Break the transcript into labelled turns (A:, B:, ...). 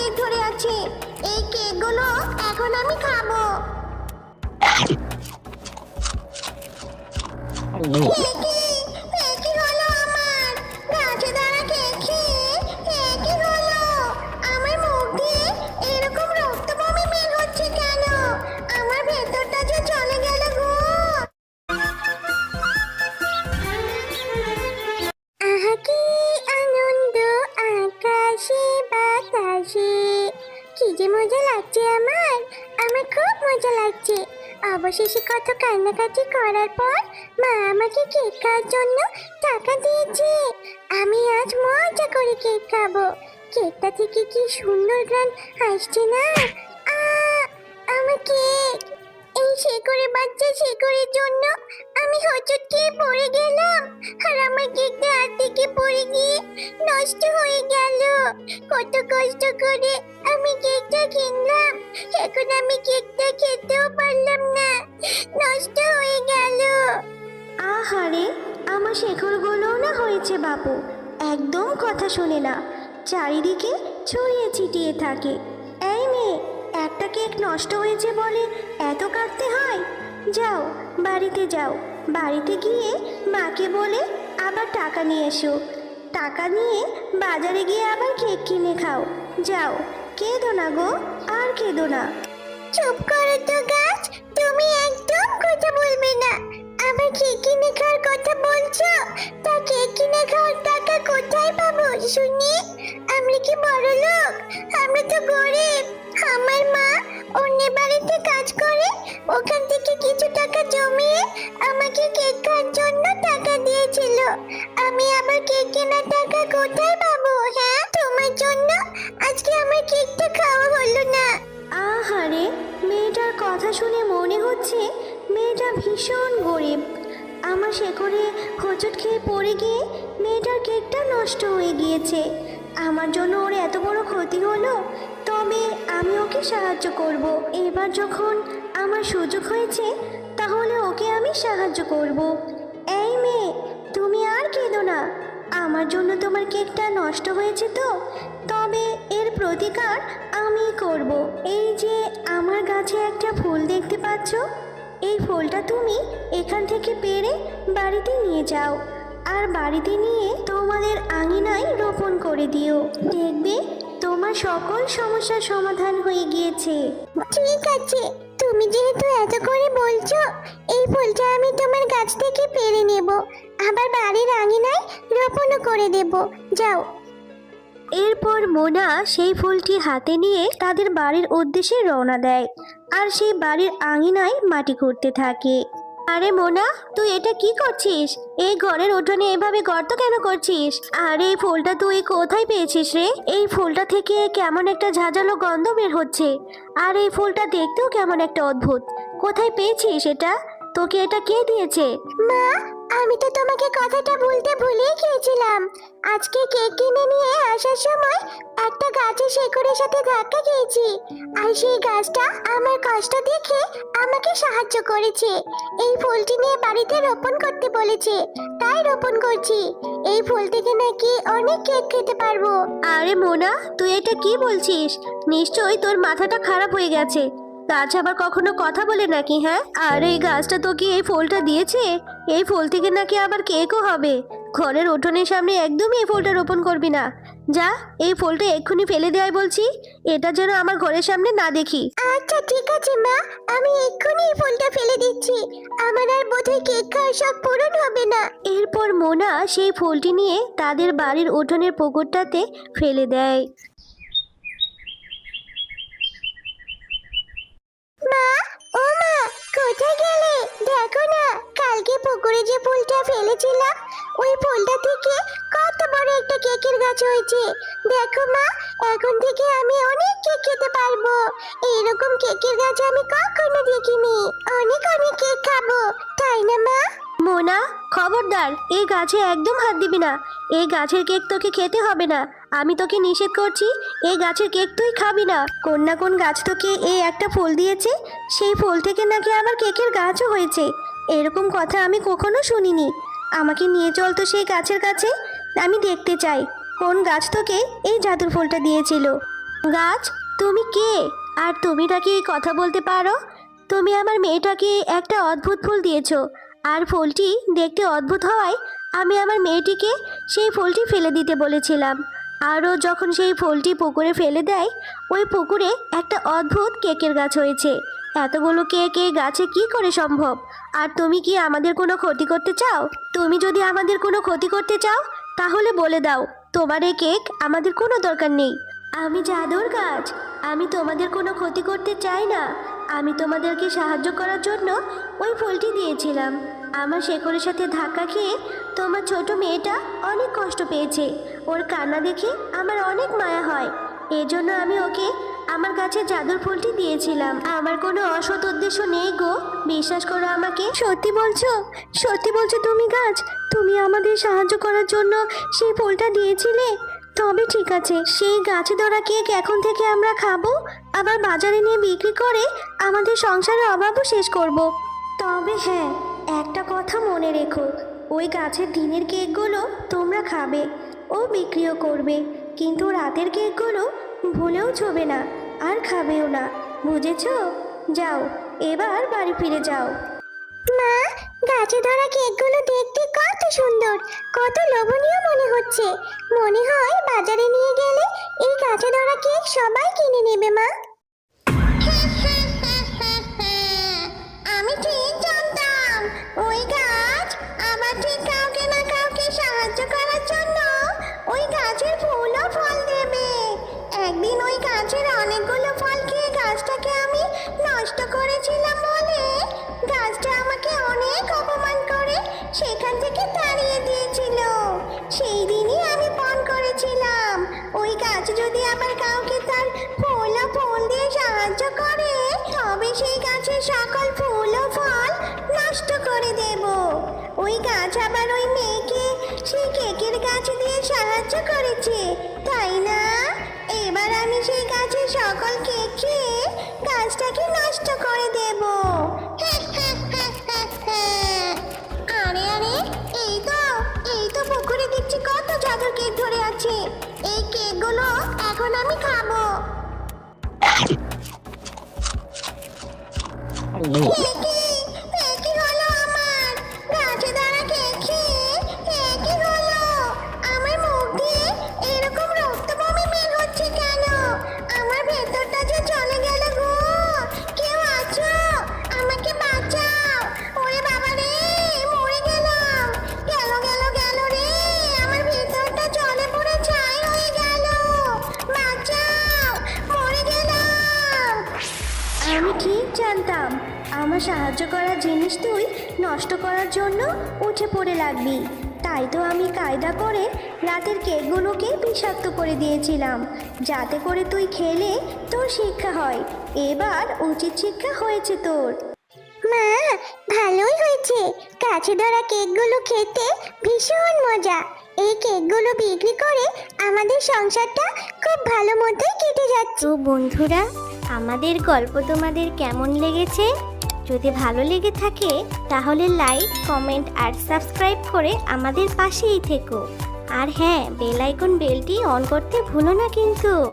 A: Cake ধরে আছে। এই কেকগুলো এখন আমি খাব। বাতাসে কি যে মজা লাগছে আমার। আমার খুব মজা লাগছে। অবশেষে কত কান্নাকাটি করার পর মা আমাকে কেক খাওয়ার জন্য টাকা দিয়েছে। আমি আজ মজা করে কেক খাব। কেকটা থেকে কি সুন্দর গান আসছে না? আমার কেক। শেকড়ে বাচ্চা শেকড়ের জন্য আমি হোঁচট খেয়ে পড়ে গেলাম। আর আমার কেকটা হাত থেকে পড়ে গিয়ে নষ্ট হয়ে গেল। কত কষ্ট করে আমি কেকটা কিনলাম। এখন আমি কেকটা খেতেও পারলাম না। নষ্ট হয়ে গেল। আহারে, আমার শেকড়গুলোও না হয়েছে বাপু। একদম কথা শোনে না। চারিদিকে ছড়িয়ে ছিটিয়ে থাকে। এই মেয়ে, একটা কেক নষ্ট হয়েছে বলে এত কাটতে হয়? যাও, বাড়িতে যাও। বাড়িতে গিয়ে মাকে বলে আবার টাকা নিয়ে এসো। টাকা নিয়ে বাজারে গিয়ে আবার কেক কিনে খাও। যাও, কেঁদো না গো, আর কেঁদো না। চুপ করো তো গাছ, তুমি একদম কথা বলবে না। আমার কেক কিনে খাওয়ার কথা বলছো? তা কেক কিনে খাওয়ার টাকা কোথায় পাবো, শুনি? আমরা কি বড় লোক আমরা তো গরিব। আমার মা অন্য বাড়িতে কাজ করে, ওখান থেকে কিছু টাকা জমিয়ে আমাকে কেক খাওয়ার জন্য টাকা দিয়েছিল। আমি আবার কেক কেনার টাকা কোথায় পাবো হ্যাঁ? তোমার জন্য আজকে আমার কেকটা খাওয়া হলো না। আহারে, মেয়েটার কথা শুনে মনে হচ্ছে মেয়েটা ভীষণ গরিব। আমার শেকড়ে হোঁচট খেয়ে পড়ে গিয়ে মেয়েটার কেকটা নষ্ট হয়ে গিয়েছে। আমার জন্য ওর এত বড় ক্ষতি হলো, তবে আমি ওকে সাহায্য করব। এবার যখন আমার সুযোগ হয়েছে, তাহলে ওকে আমি সাহায্য করব। এই মেয়ে, তুমি আর কেঁদো না। আমার জন্য তোমার কেকটা নষ্ট হয়েছে তো? তবে এর প্রতিকার আমি করব। এই যে আমার গাছে একটা ফুল দেখতে পাচ্ছ, এই ফুলটা তুমি এখান থেকে পেরে বাড়িতে নিয়ে যাও। আর বাড়িতে নিয়ে তোমাদের রোপণ করে দিও। দেখবে তোমার সকল সমস্যার সমাধান হয়ে গিয়েছে। ঠিক আছে তুমি যেহেতু এত করে বলছো এই ফুলটা আমি তোমার গাছ থেকে পেরে নেব। আবার বাড়ির আঙিনায় রোপণও করে দেব। যাও। এরপর মোনা সেই ফুলটি হাতে নিয়ে তাদের বাড়ির উদ্দেশ্যে রওনা দেয়। আর সেই বাড়ির আঙিনায় মাটি খুঁড়তে থাকে। আরে মোনা, তুই এটা কি করছিস? এই ঘরের উঠোনে এভাবে গর্ত কেন করছিস? আর এই ফুলটা তুই কোথায় পেয়েছিস রে? এই ফুলটা থেকে কেমন একটা ঝাঁঝালো গন্ধ বের হচ্ছে। আর এই ফুলটা দেখতেও কেমন একটা অদ্ভুত। কোথায় পেয়েছিস এটা? তোকে এটা কে দিয়েছে? মা আমি তো তোমাকে কথাটা বলতে ভুলেই গিয়েছিলাম। আজকে কেক কিনে নিয়ে আসার সময় একটা গাছের শেকড়ের সাথে ধাক্কা খেয়েছি। আর সেই গাছটা আমার কষ্ট দেখে আমাকে সাহায্য করেছে। এই ফুলটি নিয়ে বাড়িতে রোপণ করতে বলেছে। তাই রোপণ করছি। এই ফুল থেকে নাকি অনেক কেক খেতে পারব। আরে মোনা, তুই এটা কি বলছিস? নিশ্চয়ই তোর মাথাটা খারাপ হয়ে গেছে। গাছ আবার কখনো কথা বলে নাকি হ্যাঁ? আর এই গাছটা তোকে এই ফুলটা দিয়েছে? এই ফুল থেকে নাকি আবার কেকও হবে? ঘরের উঠোনের সামনে একদমই এই ফুলটা রোপণ করবি না। যা এই ফুলটা এক্ষুনি ফেলে দেয় বলছি। এটা যেন আমার ঘরের সামনে না দেখি। আচ্ছা ঠিক আছে মা। আমি এক্ষুনি এই ফুলটা ফেলে দিচ্ছি। আমার আর বোধহয় কেক খাওয়ার সব পূরণ হবে না। এরপর মোনা সেই ফুলটি নিয়ে তাদের বাড়ির উঠোনের পুকুরটাতে ফেলে দেয়। মা ও মা কোথায় গেলে? দেখো না। পুকুরে যে ফুলটা ফেলেছিলাম, ওই ফুলটা থেকে কত বড় একটা কেকের গাছ হয়েছে। দেখো মা, এখন থেকে আমি অনেক কেক খেতে পারব। এইরকম কেকের গাছ আমি কখনো দেখিনি। অনেক অনেক কেক খাব, তাই না মা? মোনা, খবরদার, এই গাছে একদম হাত দিবি না। এই গাছের কেক তোকে খেতে হবে না। আমি তোকে নিষেধ করছি, এই গাছের কেক তুই খাবি না। কোন না কোন গাছ তোকে এই একটা ফুল দিয়েছে, সেই ফুল থেকে নাকি আবার কেকের গাছও হয়েছে। এরকম কথা আমি কখনো শুনিনি। আমাকে নিয়ে চল তো সেই গাছের কাছে, আমি দেখতে চাই, কোন গাছ তোকে এই জাদুর ফুলটা দিয়েছিল। গাছ, তুমি কে? আর তুমি নাকি এই কথা বলতে পারো? তুমি আমার মেয়েটাকে একটা অদ্ভুত ফুল দিয়েছ, আর ফুলটি দেখতে অদ্ভুত হওয়ায় আমি আমার মেয়েটিকে সেই ফুলটি ফেলে দিতে বলেছিলাম। আরও যখন সেই ফলটি পুকুরে ফেলে দেয়, ওই পুকুরে একটা অদ্ভুত কেকের গাছ হয়েছে। এতগুলো কেক এই গাছে কি করে সম্ভব? আর তুমি কি আমাদের কোনো ক্ষতি করতে চাও? তুমি যদি আমাদের কোনো ক্ষতি করতে চাও, তাহলে বলে দাও, তোমার এই কেক আমাদের কোনো দরকার নেই। আমি জাদুর গাছ। আমি তোমাদের কোনো ক্ষতি করতে চাই না। আমি তোমাদেরকে সাহায্য করার জন্য ওই ফলটি দিয়েছিলাম। আমার শেকড়ের সাথে ধাক্কা খেয়ে তোমার ছোট মেয়েটা অনেক কষ্ট পেয়েছে। ওর কান্না দেখে আমার অনেক মায়া হয়। এজন্য আমি ওকে আমার কাছে জাদুর ফুলটি দিয়েছিলাম। আমার কোনো অসৎ উদ্দেশ্য নেই গো। বিশ্বাস করো আমাকে। সত্যি বলছো? সত্যি বলছো তুমি গাছ? তুমি আমাদের সাহায্য করার জন্য সেই ফুলটা দিয়েছিলে? তবে ঠিক আছে সেই গাছে ধরা কেক এখন থেকে আমরা খাব। আবার বাজারে নিয়ে বিক্রি করে আমাদের সংসারের অভাবও শেষ করব। তবে হ্যাঁ একটা কথা মনে রেখো, ওই গাছের দিনের কেকগুলো তোমরা খাবে ও বিক্রিও করবে, কিন্তু রাতের কেকগুলো ভুলেও ছবে না আর খাবেও না, বুঝেছ? যাও, এবার বাড়ি ফিরে যাও।
B: মা, গাছে ধরা কেকগুলো দেখতে কত সুন্দর, কত লোভনীয় মনে হচ্ছে। মনে হয় বাজারে নিয়ে গেলে এই গাছে ধরা কেক সবাই কিনে নেবে মা। সকল ফুল ও ফল নষ্ট করে দেব। ওই গাছ আবার ওই মেয়েকে, সেই কেকের গাছ দিয়ে সাহায্য করেছে, তাই না? এবার আমি সেই গাছের সকল কেক খেয়ে গাছটাকে নষ্ট করে দেব। আরে আরে, এই তো এই তো পুকুরে দেখছি কত জাদুর কেক ধরে আছে। এই কেকগুলো এখন আমি খাব।
A: Oh my সাহায্য করার জিনিস তুই নষ্ট করার জন্য উঠে পড়ে লাগবি। তাই তো আমি কায়দা করে রাতের কেকগুলোকে বিষাক্ত করে দিয়েছিলাম যাতে করে তুই খেলে তোর শিক্ষা হয়। এবার উচিত শিক্ষা হয়েছে তোর।
B: মা ভালোই হয়েছে। কাছে ধরা কেকগুলো খেতে ভীষণ মজা। এই কেকগুলো বিক্রি করে আমাদের সংসারটা খুব ভালো মতোই কেটে যাচ্ছে।
A: তো বন্ধুরা আমাদের গল্প তোমাদের কেমন লেগেছে? যদি ভালো লেগে থাকে, তাহলে লাইক কমেন্ট আর সাবস্ক্রাইব করে আমাদের পাশেই থেকো। আর হ্যাঁ বেলাইকন বেলটি অন করতে ভুলো না কিন্তু।